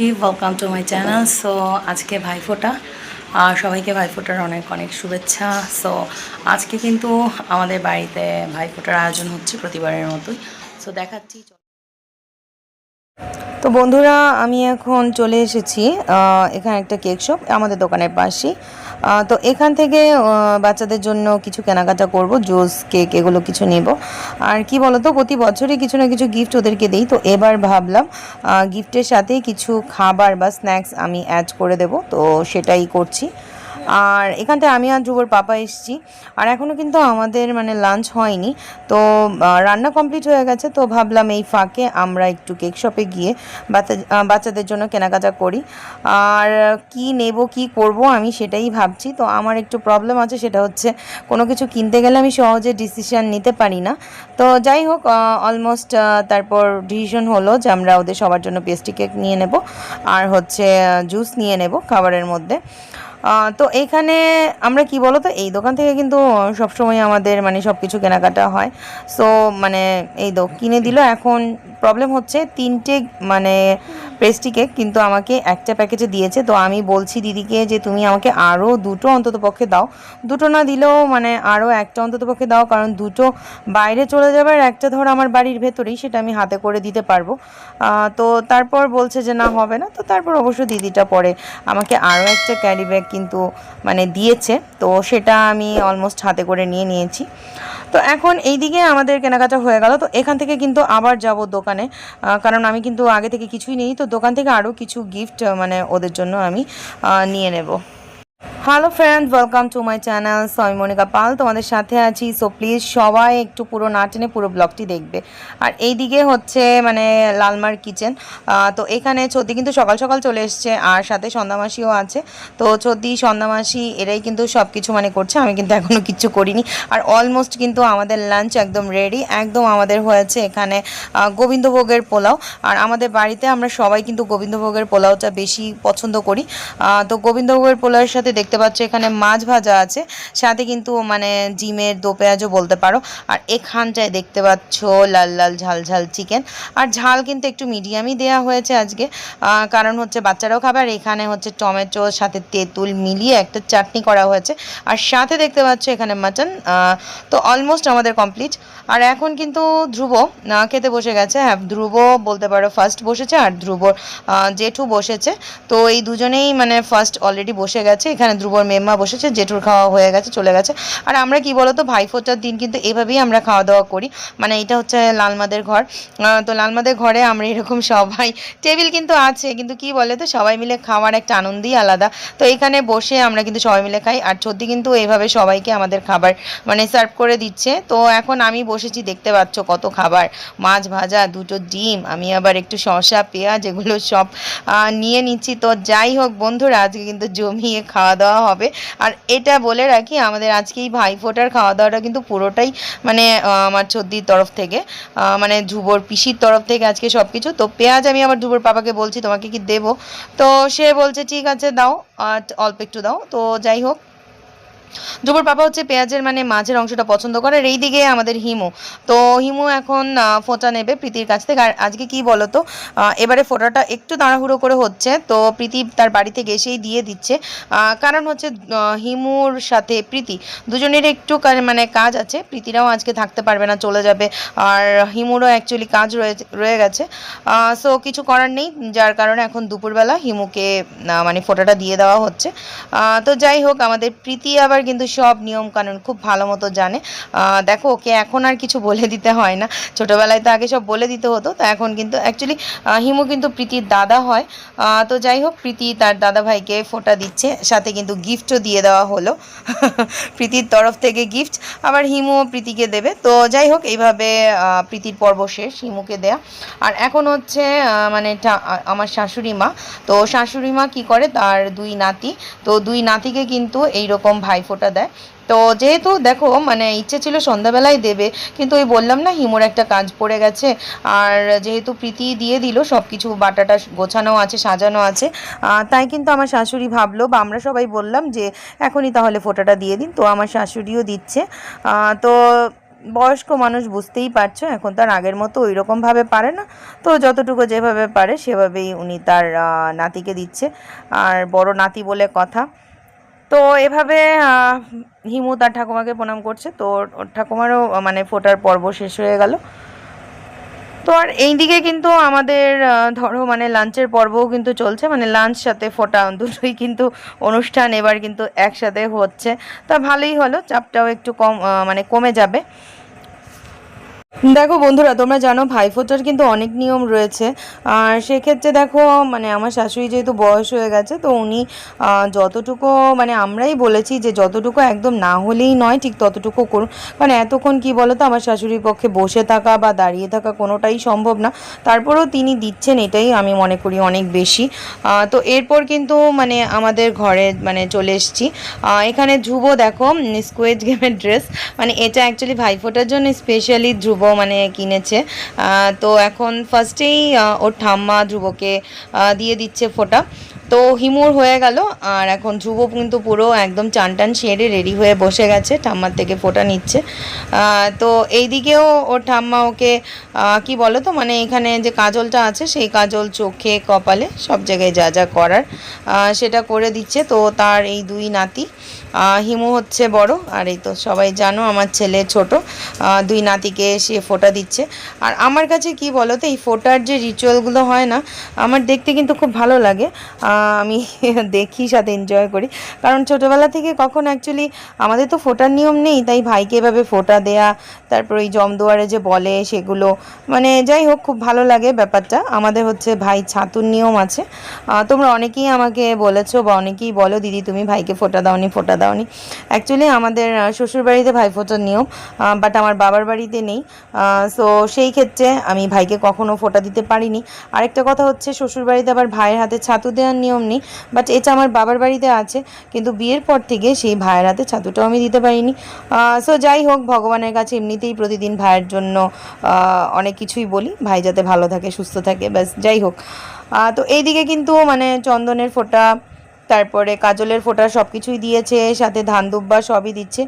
Welcome to my channel so আজকে ভাইফোঁটা। আর সবাইকে ভাইফোঁটার অনেক অনেক শুভেচ্ছা। সো আজকে কিন্তু আমাদের বাড়িতে ভাইফোঁটার আয়োজন হচ্ছে প্রতিবারের মতোই। সো দেখাচ্ছি তো বন্ধুরা, আমি এখন চলে এসেছি এখানে একটা কেক শপ, আমাদের দোকানের পাশেই। তো এখান থেকে বাচ্চাদের জন্য কিছু কেনাকাটা করব, জুস, কেক, এগুলো কিছু নেব। আর কি বলো তো প্রতি বছরই কিছু না কিছু গিফট ওদেরকে দিই। তো এবার ভাবলাম গিফটের সাথে কিছু খাবার বা স্ন্যাক্স আমি অ্যাড করে দেব। তো সেটাই করছি। আর এখানটায় আমি আর ধ্রুবর পাপা এসেছি। আর এখনও কিন্তু আমাদের মানে লাঞ্চ হয়নি। তো রান্না কমপ্লিট হয়ে গেছে। তো ভাবলাম এই ফাঁকে আমরা একটু কেক শপে গিয়ে বাচ্চা বাচ্চাদের জন্য কেনাকাটা করি। আর কি নেব, কি করব আমি সেটাই ভাবছি। তো আমার একটু প্রবলেম আছে, সেটা হচ্ছে কোনো কিছু কিনতে গেলে আমি সহজে ডিসিশান নিতে পারি না। তো যাই হোক অলমোস্ট তারপর ডিসিশন হলো যে আমরা ওদের সবার জন্য পেস্ট্রি কেক নিয়ে নেব। আর হচ্ছে জুস নিয়ে নেব খাবারের মধ্যে। তো এইখানে আমরা কি বলো তো এই দোকান থেকে কিন্তু সবসময় আমাদের মানে সব কিছু কেনাকাটা হয়। সো মানে এই দো কিনে দিল। এখন প্রবলেম হচ্ছে তিনটে মানে পেস্ট্রি কেক, কিন্তু আমাকে একটা প্যাকেজে দিয়েছে। তো আমি বলছি দিদিকে যে, তুমি আমাকে আরও দুটো অন্তত পক্ষে দাও। দুটো না দিলেও মানে আরও একটা অন্তত পক্ষে দাও, কারণ দুটো বাইরে চলে যাবে আর একটা ধর আমার বাড়ির ভেতরেই, সেটা আমি হাতে করে দিতে পারব। তো তারপর বলছে যে, না, হবে না। তো তারপর অবশ্য দিদিটা পরে আমাকে আরও একটা ক্যারি ব্যাগ কিন্তু মানে দিয়েছে। তো সেটা আমি অলমোস্ট হাতে করে নিয়ে নিয়েছি। তো এখন এই দিকে আমাদের কেনাকাটা হয়ে গেল। তো এখান থেকে কিন্তু আবার যাব দোকানে। কারণ আমি কিন্তু আগে থেকে কিছুই নেই। তো দোকান থেকে আরও কিছু গিফট মানে ওদের জন্য আমি নিয়ে নেব। Hello friend welcome to my channel আমি মনিকা পাল তোমাদের সাথে আছি সো প্লিজ সবাই একটু পুরো না টেনে পুরো ব্লগটি দেখবে। আর এইদিকে হচ্ছে মানে লালমার কিচেন তো এখানে চোদ্দি কিন্তু সকাল সকাল চলে এসছে, আর সাথে সন্ধ্যামাসিও আছে। তো চোদ্দি, সন্ধ্যামাসি এরাই কিন্তু সব কিছু মানে করছে, আমি কিন্তু এখনও কিচ্ছু করিনি। আর অলমোস্ট কিন্তু আমাদের লাঞ্চ একদম রেডি একদম আমাদের হয়েছে এখানে গোবিন্দভোগের পোলাও। আর আমাদের বাড়িতে আমরা সবাই কিন্তু গোবিন্দভোগের পোলাওটা বেশি পছন্দ করি। তো গোবিন্দভোগের পোলাওয়ের সাথে দেখতে পাচ্ছ এখানে মাছ ভাজা আছে। সাথে কিন্তু মানে জিমের দো পেঁয়াজও বলতে পারো। আর এখানটায় দেখতে পাচ্ছ লাল লাল ঝাল ঝাল চিকেন। আর ঝাল কিন্তু একটু মিডিয়ামই দেওয়া হয়েছে আজকে। কারণ হচ্ছে বাচ্চারাও খাবে আর এখানে হচ্ছে টমেটো সাথে তেঁতুল মিলিয়ে একটা চাটনি করা হয়েছে। আর সাথে দেখতে পাচ্ছ এখানে মাটন। তো অলমোস্ট আমাদের কমপ্লিট আর এখন কিন্তু ধ্রুব আহ, খেতে বসে গেছে। হ্যাঁ ধ্রুব বলতে পারো ফার্স্ট বসেছে আর ধ্রুবর আহ, জেঠু বসেছে। তো এই দুজনেই মানে ফার্স্ট অলরেডি বসে গেছে। এখানে ধ্রুবর মেম্মা বসেছে, জেঠুর খাওয়া হয়ে গেছে, চলে গেছে। আর আমরা কি বলতো, ভাইফোঁটার দিন কিন্তু এভাবেই আমরা খাওয়া দাওয়া করি। মানে এটা হচ্ছে লালমাদের ঘর। তো লালমাদের ঘরে আমরা এরকম সবাই, টেবিল কিন্তু আছে, কিন্তু কি বলে তো সবাই মিলে খাওয়ার একটা আনন্দই আলাদা। তো এখানে বসে আমরা কিন্তু সবাই মিলে খাই। আর সত্যি কিন্তু এইভাবে সবাইকে আমাদের খাবার মানে সার্ভ করে দিচ্ছে। তো এখন আমি বসেছি, দেখতে পাচ্ছ কত খাবার। মাছ ভাজা, দুটো ডিম, আমি আবার একটু শশা পেঁয়াজ, এগুলো সব নিয়ে নিচ্ছি। তো যাই হোক বন্ধুরা, আজকে কিন্তু জমিয়ে খাওয়া দাওয়া হবে। আর এটা বলে রাখি, আমাদের আজকে এই ভাইফোঁটার খাওয়া দাওয়াটা কিন্তু পুরোটাই মানে আমার চদ্দির তরফ থেকে মানে ধুবর পিসির তরফ থেকে আজকে সব কিছু তো পেঁয়াজ আমি আমার ধুবর পাপাকে বলছি, তোমাকে কি দেবো? তো সে বলছে, ঠিক আছে, দাও অল্প একটু দাও। তো যাই হোক ধ্রুবর পাপা হচ্ছে পেঁয়াজের মানে মাঝের অংশটা পছন্দ করে আর এই দিকে আমাদের হিমু। তো হিমু এখন ফোঁটা নেবে প্রীতির কাছ থেকে। আর আজকে কি বলো তো এবারে ফোঁটাটা একটু তাড়াহুড়ো করে হচ্ছে। তো প্রীতি তার বাড়ি থেকে এসেই দিয়ে দিচ্ছে। কারণ হচ্ছে হিমুর সাথে প্রীতি দুজনের একটু মানে কাজ আছে। প্রীতিরাও আজকে থাকতে পারবে না, চলে যাবে। আর হিমুরও অ্যাকচুয়ালি কাজ রয়ে রয়ে গেছে। সো কিছু করার নেই। যার কারণে এখন দুপুরবেলা হিমুকে মানে ফোঁটাটা দিয়ে দেওয়া হচ্ছে। তো যাই হোক, আমাদের প্রীতি আবার কিন্তু সব নিয়ম কানুন খুব ভালো মতো জানে। দেখো, ওকে এখন আর কিছু বলে দিতে হয় না। ছোটোবেলায় তো আগে সব বলে দিতে হতো, তো এখন কিন্তু অ্যাকচুয়ালি হিমু কিন্তু প্রীতির দাদা হয়। তো যাই হোক, প্রীতি তার দাদা ভাইকে ফোঁটা দিচ্ছে, সাথে কিন্তু গিফটও দিয়ে দেওয়া হলো। প্রীতির তরফ থেকে গিফট আবার হিমুও প্রীতিকে দেবে। তো যাই হোক, এইভাবে প্রীতির পর্ব শেষ, হিমুকে দেয়া। আর এখন হচ্ছে মানে আমার শাশুড়ি মা। তো শাশুড়ি মা কী করে? তার দুই নাতি। তো দুই নাতিকে কিন্তু এইরকম ভাইফোঁটা দেয়। তো যেহেতু দেখো মানে ইচ্ছে ছিল সন্ধ্যাবেলায় দেবে, কিন্তু ওই বললাম না হিমোর একটা কাজ পড়ে গেছে। আর যেহেতু প্রীতি দিয়ে দিল সব কিছু বাটাটা গোছানো আছে, সাজানো আছে তাই কিন্তু আমার শাশুড়ি ভাবলো, বা আমরা সবাই বললাম যে, এখনই তাহলে ফোঁটাটা দিয়ে দিন। তো আমার শাশুড়িও দিচ্ছে। তো বয়স্ক মানুষ বুঝতেই পারছ, এখন তার আগের মতো ওই রকমভাবে পারে না। তো যতটুকু যেভাবে পারে, সেভাবেই উনি তার নাতিকে দিচ্ছে। আর বড় নাতি বলে কথা। তো এভাবে হিমু তার ঠাকুমাকে প্রণাম করছে। তো ঠাকুমারও মানে ফোটার পর্ব শেষ হয়ে গেল। তো আর এইদিকে কিন্তু আমাদের ধরো মানে লাঞ্চের পর্বও কিন্তু চলছে। মানে লাঞ্চ সাথে ফোটা দুটোই কিন্তু অনুষ্ঠান এবার কিন্তু একসাথে হচ্ছে। তা ভালোই হলো, চাপটাও একটু কম মানে কমে যাবে। দেখো বন্ধুরা, তোমরা জানো ভাইফোঁটার কিন্তু অনেক নিয়ম রয়েছে। আর সেক্ষেত্রে দেখো মানে আমার শাশুড়ি যেহেতু বয়স হয়ে গেছে, তো উনি যতটুকু মানে আমরাই বলেছি যে যতটুকু একদম না হলেই নয়, ঠিক ততটুকু করুন। কারণ এতক্ষণ কি বলো তো আমার শাশুড়ির পক্ষে বসে থাকা বা দাঁড়িয়ে থাকা কোনোটাই সম্ভব না। তারপরেও তিনি দিচ্ছেন এটাই আমি মনে করি অনেক বেশি। তো এরপর কিন্তু মানে আমাদের ঘরে মানে চলে এসেছি। এখানে ধ্রুব দেখো স্কুয়েজ গেমের ড্রেস মানে এটা অ্যাকচুয়ালি ভাইফোঁটার জন্য স্পেশালি ধ্রুব মানে কিনেছে। তো এখন ফার্স্টেই ওর ঠাম্মা ধ্রুবকে দিয়ে দিচ্ছে ফোঁটা। তো হিমুর হয়ে গেল, আর এখন ধ্রুব কিন্তু পুরো একদম চান টান সেরে রেডি হয়ে বসে গেছে, ঠাম্মার থেকে ফোটা নিচ্ছে। তো এইদিকেও ওর ঠাম্মা ওকে কি বলো তো মানে এখানে যে কাজলটা আছে, সেই কাজল চোখে, কপালে সব জায়গায় যা যা করার সেটা করে দিচ্ছে। তো তার এই দুই নাতি হিমু হচ্ছে বড়, আর এই তো সবাই জানো আমার ছেলে ছোট দুই নাতিকে সে ফোটা দিচ্ছে। আর আমার কাছে কি বলো তো, এই ফোটার যে রিচুয়ালগুলো হয় না, আমার দেখতে কিন্তু খুব ভালো লাগে। আমি দেখি, সাথে এনজয় করি। কারণ ছোটোবেলা থেকে কখন অ্যাকচুয়ালি আমাদের তো ফোটার নিয়ম নেই, তাই ভাইকে এভাবে ফোটা দেয়া, তারপর ওই জমদুয়ারে যে বলে সেগুলো মানে যাই হোক, খুব ভালো লাগে ব্যাপারটা। আমাদের হচ্ছে ভাই ছাতুর নিয়ম আছে। তোমরা অনেকেই আমাকে বলেছ বা অনেকেই বলো, দিদি, তুমি ভাইকে ফোটা দাওনি ফোটা দাওনি। অ্যাকচুয়ালি আমাদের শ্বশুরবাড়িতে ভাই ফোটার নিয়ম বাট আমার বাবার বাড়িতে নেই। সো সেই ক্ষেত্রে আমি ভাইকে কখনো ফোটা দিতে পারিনি। আরেকটা কথা হচ্ছে, শ্বশুরবাড়িতে আবার ভাইয়ের হাতে ছাতু দেওয়ার নেই বাট এটা আমার বাবার বাড়িতে আছে, কিন্তু বিয়ের পর থেকে সেই ভাইয়ের হাতে ছাতুটাও আমি দিতে পারিনি। সো যাই হোক, ভগবানের কাছে এমনিতেই প্রতিদিন ভাইয়ের জন্য অনেক কিছুই বলি, ভাই যাতে ভালো থাকে, সুস্থ থাকে, ব্যাস, যাই হোক। তো এইদিকে কিন্তু মানে চন্দনের ফোঁটা, তারপরে কাজলের ফোঁটা সব কিছুই দিয়েছে, সাথে ধান দুব্বা সবই দিচ্ছে,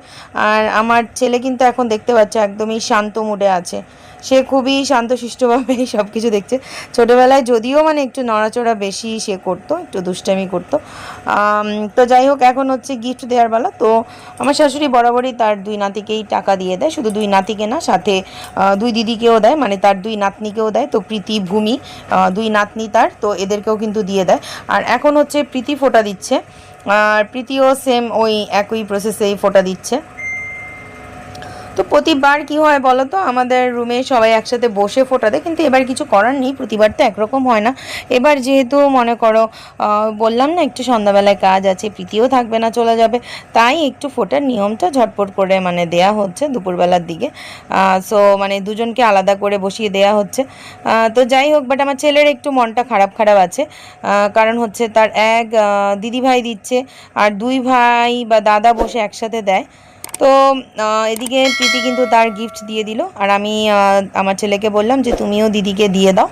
আর আমার ছেলে কিন্তু এখন দেখতে পাচ্ছে একদমই শান্ত মুডে আছে। সে খুবই শান্তশিষ্টভাবে সব কিছু দেখছে। ছোটোবেলায় যদিও মানে একটু নড়াচড়া বেশি সে করতো, একটু দুষ্টামি করতো। তো যাই হোক, এখন হচ্ছে গিফট দেওয়ার বেলা তো আমার শাশুড়ি বরাবরই তার দুই নাতিকেই টাকা দিয়ে দেয়। শুধু দুই নাতিকে না, সাথে দুই দিদিকেও দেয়। মানে তার দুই নাতনিকেও দেয়। তো প্রীতি ভূমি দুই নাতনি তার। তো এদেরকেও কিন্তু দিয়ে দেয়। আর এখন হচ্ছে প্রীতি ফোটা দিচ্ছে। আর প্রীতিও সেম ওই একই প্রসেসেই ফোটা দিচ্ছে। তো প্রতিবার কি হয় বলো তো আমাদের রুমে সবাই একসাথে বসে ফোটা দেয়, কিন্তু এবার কিছু করার নেই, প্রতিবার তো একরকম হয় না। এবার যেহেতু মনে করো বললাম না একটু সন্ধ্যাবেলায় কাজ আছে, প্রীতিও থাকবে না, চলে যাবে। তাই একটু ফোটার নিয়মটা ঝটপট করে মানে দেয়া হচ্ছে দুপুরবেলার দিকে। সো মানে দুজনকে আলাদা করে বসিয়ে দেয়া হচ্ছে। তো যাই হোক বাট আমার ছেলের একটু মনটা খারাপ খারাপ আছে। কারণ হচ্ছে তার এক দিদি ভাই দিচ্ছে, আর দুই ভাই বা দাদা বসে একসাথে দেয়। তো এদিকে প্রীতি কিন্তু তার গিফট দিয়ে দিল। আর আমি আমার ছেলেকে বললাম যে, তুমিও দিদিকে দিয়ে দাও।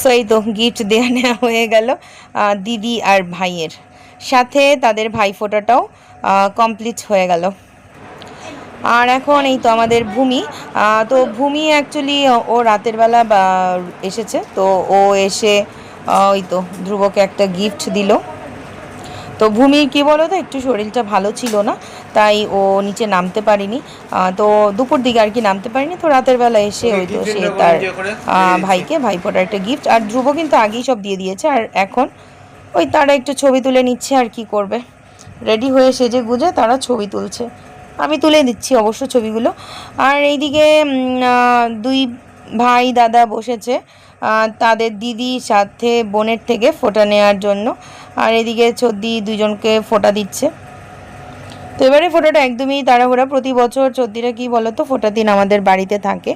সো এই তো গিফট দেওয়া নেওয়া হয়ে গেল দিদি আর ভাইয়ের। সাথে তাদের ভাই ভাইফোঁটাটাও কমপ্লিট হয়ে গেল। আর এখন এই তো আমাদের ভূমি। তো ভূমি অ্যাকচুয়ালি ও রাতের বেলা এসেছে। তো ও এসে ওই তো ধ্রুবকে একটা গিফট দিল। তো ভূমির কী বলো তো একটু শরীরটা ভালো ছিল না তাই ও নিচে নামতে পারিনি। তো দুপুর দিকে আর কি নামতে পারিনি তো রাতের বেলা এসে ওই তো সে তার ভাইকে ভাইপোটার একটা গিফট আর ধ্রুব কিন্তু আগেই সব দিয়ে দিয়েছে আর এখন ওই তারা একটু ছবি তুলে নিচ্ছে আর কি করবে। রেডি হয়ে সেজে গুজে তারা ছবি তুলছে। আমি তুলে দিচ্ছি অবশ্য ছবিগুলো। আর এইদিকে দুই ভাই দাদা বসেছে। তাদের দিদি সাথে বোনের থেকে ফোটা নেওয়ার জন্য। আর এদিকে চদ্দি দুজনকে ফোটা দিচ্ছে। এবারে ফোটোটা একদমই তাড়াহুড়া। প্রতি বছর চোদ্দিরা কি বলতো ফোটার দিন আমাদের বাড়িতে থাকে।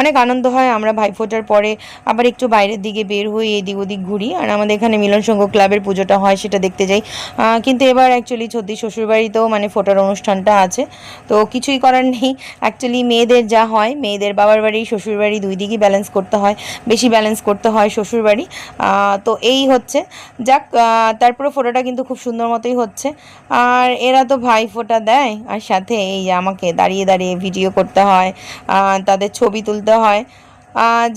অনেক আনন্দ হয়, আমরা ভাই ফোটার পরে আবার একটু বাইরের দিকে বের হই, এদিক ওদিক ঘুরি। আর আমাদের এখানে মিলন সংঘ ক্লাবের পুজোটা হয়, সেটা দেখতে যাই। কিন্তু এবার অ্যাকচুয়ালি চদ্দি শ্বশুরবাড়িতেও মানে ফোটার অনুষ্ঠানটা আছে। তো কিছুই করার নেই। অ্যাকচুয়ালি মেয়েদের যা হয়, মেয়েদের বাবার বাড়ি, শ্বশুরবাড়ি দুই দিকই ব্যালেন্স করতে হয়। বেশি ব্যালেন্স করতে হয় শ্বশুরবাড়ি। তো এই হচ্ছে। যাক তারপরে ফোটোটা কিন্তু খুব সুন্দর মতোই হচ্ছে। আর এরা তো ভাই ফোঁটা দেয় আর সাথে এই আমাকে দাঁড়িয়ে দাঁড়িয়ে ভিডিও করতে হয় তাদের ছবি তুলতে হয়।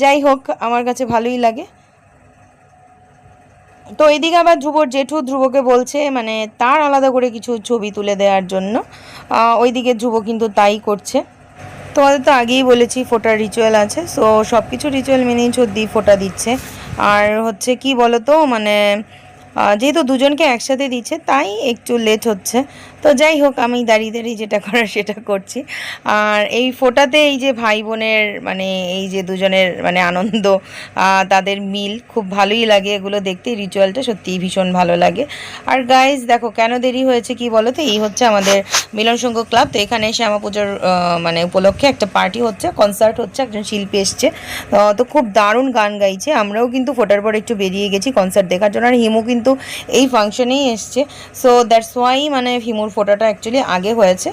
যাই হোক, আমার কাছে ভালোই লাগে। তো এদিকে আবার ধ্রুবর জেঠু ধ্রুবকে বলছে মানে তার আলাদা করে কিছু ছবি তুলে দেওয়ার জন্য। ওইদিকে ধ্রুব কিন্তু তাই করছে। তোমাদের তো আগেই বলেছি ফোটার রিচুয়াল আছে। সো সব কিছু রিচুয়াল মেনেই সর্দি ফোটা দিচ্ছে। আর হচ্ছে কি বলো তো মানে যেহেতু দুজনকে একসাথে দিচ্ছে, তাই একটু লেট হচ্ছে। তো যাই হোক, আমি দাঁড়িয়ে দাঁড়িয়ে যেটা করার সেটা করছি। আর এই ফোটাতে এই যে ভাই বোনের মানে এই যে দুজনের মানে আনন্দ তাদের মিল খুব ভালোই লাগে এগুলো দেখতে। রিচুয়ালটা সত্যিই ভীষণ ভালো লাগে। আর গাইজ দেখো কেন দেরি হয়েছে কি বলো তো? এই হচ্ছে আমাদের মিলন সংঘ ক্লাব তো এখানে শ্যামা পুজোর মানে উপলক্ষে একটা পার্টি হচ্ছে কনসার্ট হচ্ছে, একজন শিল্পী এসছে। তো খুব দারুণ গান গাইছে। আমরাও কিন্তু ফোটার পর একটু বেরিয়ে গেছি কনসার্ট দেখার জন্য। আর হিমু কিন্তু এই ফাংশনেই এসছে। সো দ্যাটস ওয়াই মানে হিমুর ফোটাটা অ্যাকচুয়ালি আগে হয়েছে।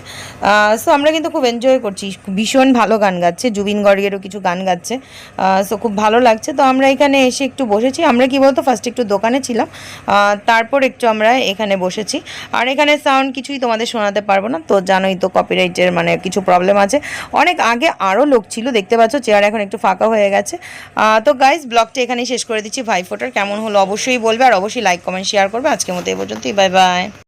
সো আমরা কিন্তু খুব এনজয় করছি। ভীষণ ভালো গান গাচ্ছে। জুবিন গর্গেরও কিছু গান গাচ্ছে। সো খুব ভালো লাগছে। তো আমরা এখানে এসে একটু বসেছি। আমরা কি বলতো ফার্স্ট একটু দোকানে ছিলাম। তারপর একটু আমরা এখানে বসেছি। আর এখানে সাউন্ড কিছুই তোমাদের শোনাতে পারব না। তো জানোই তো কপিরাইটের মানে কিছু প্রবলেম আছে। অনেক আগে আরও লোক ছিল, দেখতে পাচ্ছ চেয়ার এখন একটু ফাঁকা হয়ে গেছে। তো গাইজ ব্লগটা এখানেই শেষ করে দিচ্ছি। ভাই ফোটার কেমন হলো অবশ্যই বলবে। আর অবশ্যই লাইক কমেন্ট শেয়ার করবে। আজকের মতো এই পর্যন্তই। Bye bye